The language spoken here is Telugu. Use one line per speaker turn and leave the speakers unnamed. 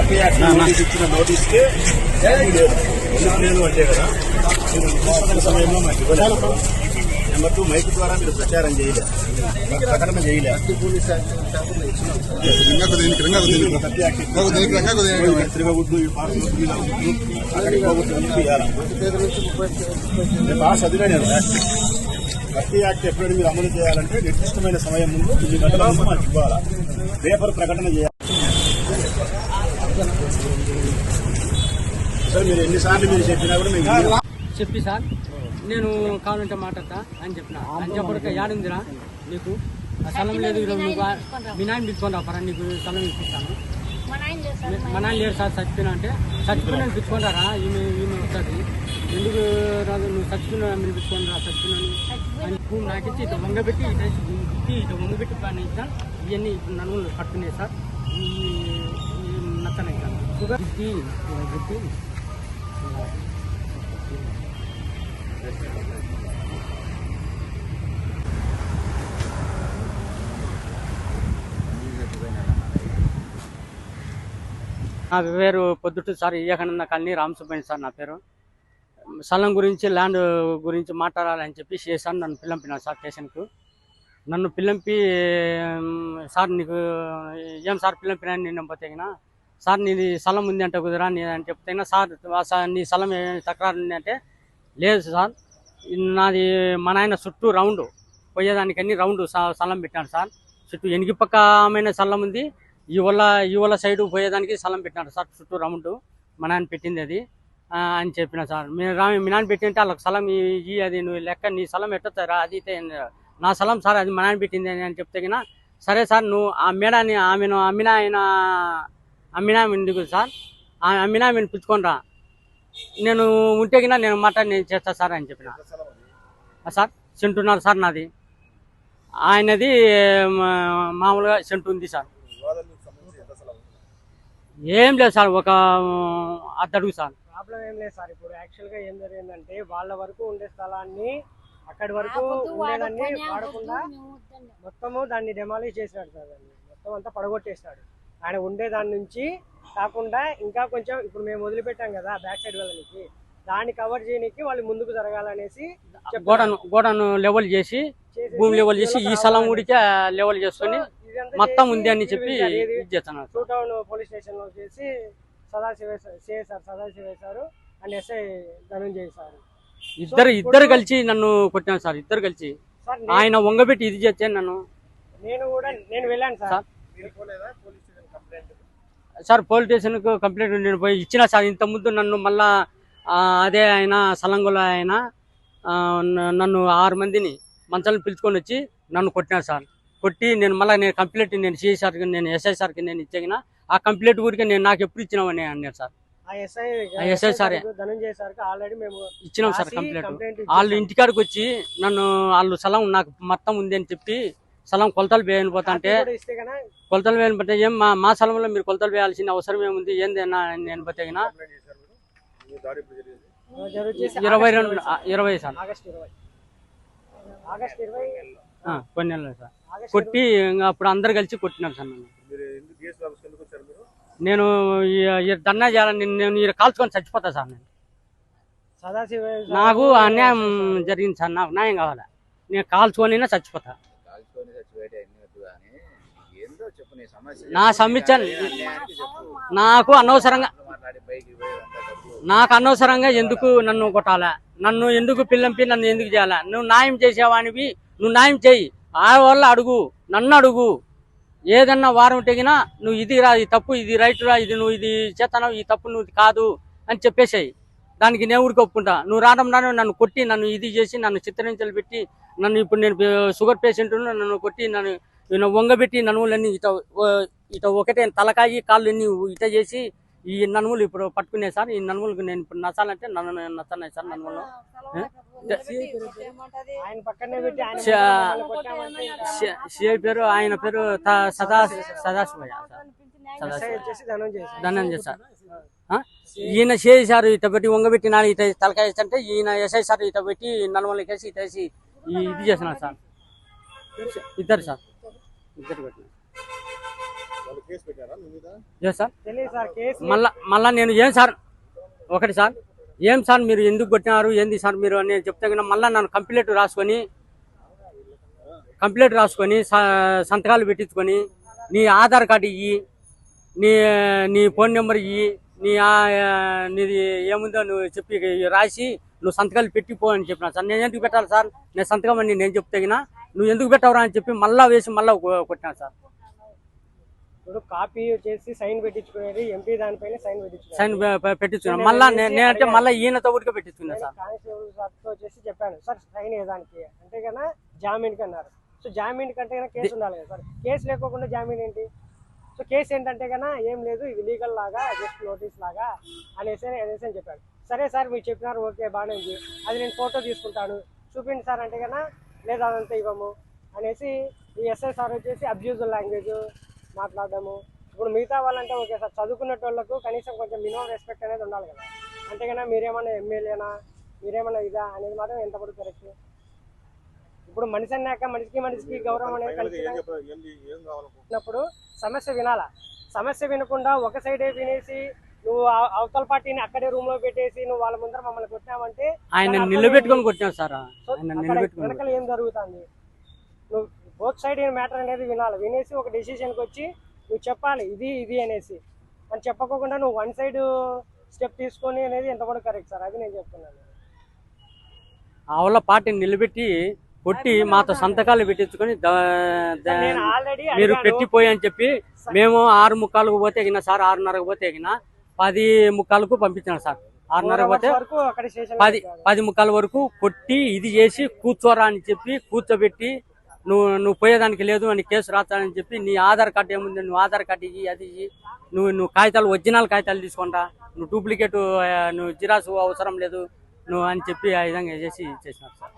మీకు ఇచ్చిన నోటీస్కే ఎందుకు లేదు అంటే కదా మీరు తీసుకున్న సమయంలో మాకు ఇవ్వలేదు. నెంబర్ టూ మైక్ ద్వారా మీరు ప్రచారం చేయలేదు ప్రకటన చేయలేదు అని చెప్పి ఇవ్వాలి. నేను బాగా చదివాను నేను యాక్ట్. ప్రతి యాక్ట్ ఎప్పుడైనా మీరు అమలు చేయాలంటే నిర్దిష్టమైన సమయం ముందు ఇన్ని గంటల ముందు ఇవ్వాలి? పేపర్ ప్రకటన చేయాలి. సార్ మీరు ఎన్నిసార్లు మీరు చెప్పినా కూడా మేము వినలేదు.
చెప్పి సార్ నేను కావాలంటే మాట్లాడతా అని చెప్పిన. అని చెప్పడానికి యాడుందిరా నీకు? ఆ స్థలం లేదు ఈరోజు నువ్వు మీ నాయన పిలుచుకొని రా పరా నీకు స్థలం ఇప్పిస్తాను.
మా నాయన
నాన్న లేరు సార్ చచ్చిపోయినా అంటే. చచ్చిపోయినా పిలుచుకుంటారా ఈమె ఈమె వస్తుంది. ఎందుకు రాదు? నువ్వు చచ్చిపోయినా మీరు పిలుచుకొని రా చచ్చిపోయినాను అని భూమి నాకిచ్చి ఇటు వంగబెట్టి ఇటు వేసి ఇటు వంగబెట్టి పని ఇచ్చాను ఇవన్నీ ఇప్పుడు నడుములు కట్టుకున్నాయి సార్ నచ్చనాయి సార్ షుగర్ గిట్టి నా పేరు Proddatur sir Vivekananda colony Ramasubbaiah sir నా పేరు. స్థలం గురించి ల్యాండ్ గురించి మాట్లాడాలని చెప్పి చేశాను. నన్ను పిల్లంపినాను సార్ స్టేషన్కు. నన్ను పిల్లంపి సార్ నీకు ఏం సార్ పిల్లంపినా నేను పోతేగినా సార్ నీది స్థలం ఉంది అంటే కుదరా నేను అని చెప్తే సార్ నీ స్థలం ఏ తక్రారు ఉంది అంటే లేదు సార్ నాది మా నాయన చుట్టూ రౌండ్ పోయేదానికన్నీ రౌండ్ స్థలం పెట్టాను సార్. చుట్టూ ఎనికి పక్క ఆమె స్థలం ఉంది ఈ వల్ల ఈ వల్ల సైడ్ పోయేదానికి స్థలం పెట్టినాడు సార్ చుట్టూ రౌండ్ మా నాన్న పెట్టింది అది అని చెప్పిన సార్. మీరు రా మీ నాన్న పెట్టింటే వాళ్ళకి స్థలం ఈ- అది నువ్వు లెక్క నీ స్థలం ఎట్టొస్తారా అది అయితే నా స్థలం సార్ అది మా నాన్న పెట్టింది అని చెప్తే సరే సార్ నువ్వు ఆ మేడాన్ని ఆమెను అమ్మిన ఆయన అమ్మినా ఎందుకు సార్? ఆ అమ్మినా ఆమెను పుచ్చుకొని రా నేను ఉంటే నేను మాట నేను చేస్తా సార్ అని చెప్పిన. సార్ సెంటున్నారు సార్ నాది. ఆయనది మా- మామూలుగా సెంటు ఉంది సార్. ఏం లేదు సార్ ఒక అద్దడుగు సార్.
ప్రాబ్లం ఏం లేదు సార్ ఇప్పుడు యాక్చువల్గా ఏం జరిగిందంటే వాళ్ళ వరకు ఉండే స్థలాన్ని అక్కడి వరకు ఉండేదాన్ని వాడకుండా
మేము.
మొత్తము దాన్ని డెమాలిష్ చేసినాడు సార్ దాన్ని. మొత్తం అంతా పడగొట్టేస్తాడు ఆయన ఉండే దాని నుంచి కాకుండా ఇంకా కొంచెం ఇప్పుడు మేము వదిలిపెట్టాం కదా బ్యాక్ సైడ్ వెళ్ళనికి దాన్ని కవర్ చేయడానికి వాళ్ళు ముందుకు జరగాలనేసి.
గోడను గోడను లెవెల్ చేసి భూమి లెవెల్ చేసి ఈ స్థలం ఊడికే లెవెల్ చేసుకొని మొత్తం ఉంది అని చెప్పి
టూ టౌన్ పోలీస్ స్టేషన్లో చేసి Sadashiva CI sir Sadashiva sir and SI Dhananjay sir.
ఇద్దరు ఇద్దరు కలిసి నన్ను కొట్టాను సార్ ఇద్దరు కలిసి. ఆయన వంగబెట్టి ఇది చేస్తే నన్ను
నేను కూడా నేను వెళ్ళాను సార్.
సార్. పోలీస్ స్టేషన్కు కంప్లైంట్ నేను పోయి ఇచ్చిన సార్ ఇంత ముందు నన్ను మళ్ళా అదే ఆయన సలంగుల ఆయన నన్ను ఆరు మందిని మంచాలను పిలుచుకొని వచ్చి నన్ను కొట్టినారు సార్ కొట్టి నేను మళ్ళీ నేను కంప్లైంట్ నేను సిఐ సార్కి నేను ఎస్ఐ సార్కి నేను ఇచ్చిన ఆ కంప్లైంట్ ఊరికే నేను నాకు ఎప్పుడు ఇచ్చినామని అన్నారు సార్
ఎస్ఐ
సారే. ఇచ్చినాం సార్ కంప్లైంట్ వాళ్ళు ఇంటికాడికి వచ్చి నన్ను వాళ్ళు స్థలం నాకు మొత్తం ఉంది అని చెప్పి స్థలం కొలతలు వేయని పోతా అంటే
ఇస్తే కన్నా
కొలతలు వేయని పోతే ఏం మా మా స్థలంలో మీరు కొలతలు వేయాల్సిన అవసరం ఏముంది? ఏంది నేను పోతే ఇరవై రెండు ఇరవై సార్.
ఆగస్ట్ ఇరవై. ఆగస్ట్ ఇరవై.
ఆ, కొన్ని నెలలు సార్. కొట్టి ఇంకా అప్పుడు అందరు కలిసి కొట్టినారు సార్ నేను ఈ- ఈ ధర్నా చేయాలని నేను కాల్చుకొని చచ్చిపోతా సార్ నేను. నాకు అన్యాయం జరిగింది సార్. నాకు న్యాయం కావాలి? నేను కాల్చుకొని చచ్చిపోతా.
నీ సమస్య
నా సమస్య
అన్యాయానికి చెప్పు.
నాకు అనవసరంగా
మాట్లాడి పైకి పోయి అంతా డబ్బు
నాకు అనవసరంగా ఎందుకు నన్ను కొట్టాలా? నన్ను ఎందుకు పిల్లంపి నన్ను ఎందుకు చేయాలా? నువ్వు న్యాయం చేసేవానివి నువ్వు న్యాయం చేయి. ఆ వల్ల అడుగు నన్ను అడుగు. ఏదన్నా వారం తెగినా నువ్వు ఇది రా ఇది తప్పు ఇది రైట్ రా ఇది నువ్వు ఇది చేతనావు ఈ తప్పు నువ్వు ఇది కాదు అని చెప్పేసాయి. దానికి నేను ఊరికి ఒప్పుకుంటా. నువ్వు రావడం రాను నన్ను కొట్టి నన్ను ఇది చేసి నన్ను చిత్రహింసలు పెట్టి నన్ను ఇప్పుడు నేను షుగర్ పేషెంట్ నన్ను కొట్టి నన్ను నన్ను వంగబెట్టి నన్నులన్నీ ఇట ఇట ఒకటే తలకాయి కాళ్ళు అన్ని ఇట చేసి ఈ ననుములు ఇప్పుడు పట్టుకునే సార్. ఈ ననుములకు నేను ఇప్పుడు నచ్చాలంటే నన్ను నచ్చన్నాయి సార్
ఇంకా
సిఐ పేరు ఆయన పేరు త- సదా Sadashivayya sir.
Dhananjay sir
Dhananjaya sir ఆ? ఈయన సిఐ సార్ ఇట పెట్టి వంగబెట్టి నాడు ఇట తలకాయ అంటే ఈయన ఎస్ఐ సార్ ఇట పెట్టి నలుమలకి వేసి ఇట వేసి ఈ- ఇది చేస్తున్నారు సార్. ఇద్దరు సార్. ఇద్దరు పెట్టినారు
వాళ్ళు కేసు పెట్టారా మీ మీద?
ఏ సార్?
తెలియదు సార్ కేసు
మళ్ళా మళ్ళా నేను ఏం సార్? ఒకటి సార్. ఏం సార్ మీరు ఎందుకు కొట్టినారు? ఏంది సార్ మీరు అని చెప్తే కన్నా మళ్ళీ నన్ను కంప్లైంట్ రాసుకొని కంప్లైంట్ రాసుకొని స- సంతకాలు పెట్టించుకొని నీ ఆధార్ కార్డు ఇయ్యి నీ నీ ఫోన్ నెంబర్ ఇయ్యి నీ నీది ఏముందో నువ్వు చెప్పి రాసి నువ్వు సంతకాలు పెట్టిపో అని చెప్పిన. సార్ నేను ఎందుకు పెట్టాలి సార్? నేను సంతకం అని నేను చెప్తే నువ్వు ఎందుకు పెట్టావురా అని చెప్పి మళ్ళా వేసి మళ్ళా కొట్టినాను సార్.
ఇప్పుడు కాపీ చేసి సైన్ పెట్టించుకునేది ఎంపీ దానిపైన సైన్ పెట్టించుకునేది.
సైన్ పెట్టించుకున్నాను మళ్ళా నేనంటే మళ్ళీ ఈయనతో ఉడికే పెట్టించుకున్నా
నేను
సార్.
కానిస్టేబుల్ సార్తో వచ్చేసి చెప్పాను. సార్ సైన్ ఏదానికి అంటే కన్నా జామీన్కి అన్నారు సో జామీన్ కంటే కేసు ఉండాలి కదా సార్. కేసు లేకోకుండా జామీన్ ఏంటి? సో కేసు ఏంటంటే కన్నా ఏం లేదు ఇది లీగల్ లాగా జస్ట్ నోటీస్ లాగా అనేసి అనేసి అని చెప్పాడు. సరే సార్ మీరు చెప్పినారు ఓకే బాగానే ఉంది. అది నేను ఫోటో తీసుకుంటాను. చూపిండి సార్ అంటే కన్నా లేదు అదంతా ఇవ్వము. అనేసి ఈ ఎస్ఐ సార్ వచ్చేసి అబ్యూజువల్ లాంగ్వేజ్ మాట్లాడడము. ఇప్పుడు మిగతా వాళ్ళంటే ఓకే సార్ చదువుకున్న వాళ్ళకు కనీసం కొంచెం మినిమం రెస్పెక్ట్ అనేది ఉండాలి కదా అంతేగానా మీరేమన్నా ఎమ్మెల్యేనా మీరేమన్నా ఇదా అనేది మాత్రం ఎంతవరకు కరెక్ట్ ఇప్పుడు మనిషి అన్నాక మనిషికి మనిషికి గౌరవం అనేది ఉన్నప్పుడు సమస్య వినాలా? సమస్య వినకుండా ఒక సైడే వినేసి నువ్వు ఆ- అవతల పార్టీని అక్కడే రూమ్లో పెట్టేసి నువ్వు వాళ్ళ ముందర మమ్మల్ని కొట్టినావంటే
ఆయన నిలబెట్టుకొని
ఏంటి?
కొట్టినాం సార్?
వెనకాల ఏం జరుగుతుంది? నువ్వు బోత్ సైడ్ మ్యాటర్ అనేది వినాలి. వినేసి ఒక డెసిషన్కి వచ్చి నువ్వు చెప్పాలి ఇది ఇది అనేసి. అని చెప్పకోకుండా నువ్వు వన్ సైడ్ స్టెప్ తీసుకొని అనేది ఎంతవరకు కరెక్ట్ సార్? అది నేను చెప్తున్నాను.
ఆవుల పార్టీని నిలబెట్టి కొట్టి మాతో సంతకాలు పెట్టించుకొని మీరు పెట్టిపోయి అని చెప్పి మేము ఆరు ముక్కాలకు పోతే ఎగిన సార్ ఆరున్నరకు పోతే ఎగిన పది ముక్కాలకు పంపించాను సార్. ఆరున్నరకు పోతే
వరకు అక్కడ స్టేషన్
పది పది ముక్కాల వరకు కొట్టి ఇది చేసి కూర్చోరా అని చెప్పి కూర్చోబెట్టి నువ్వు నువ్వు పోయేదానికి లేదు అని కేసు రాస్తానని చెప్పి నీ ఆధార్ కార్డు ఏముంది? నువ్వు ఆధార్ కార్డు ఇయ్యి అది నువ్వు నువ్వు కాగితాలు ఒరిజినల్ కాగితాలు తీసుకుంటా నువ్వు డూప్లికేట్ నువ్వు జిరాసు అవసరం లేదు. నువ్వు అని చెప్పి ఆ విధంగా చేసి చేసినారు సార్.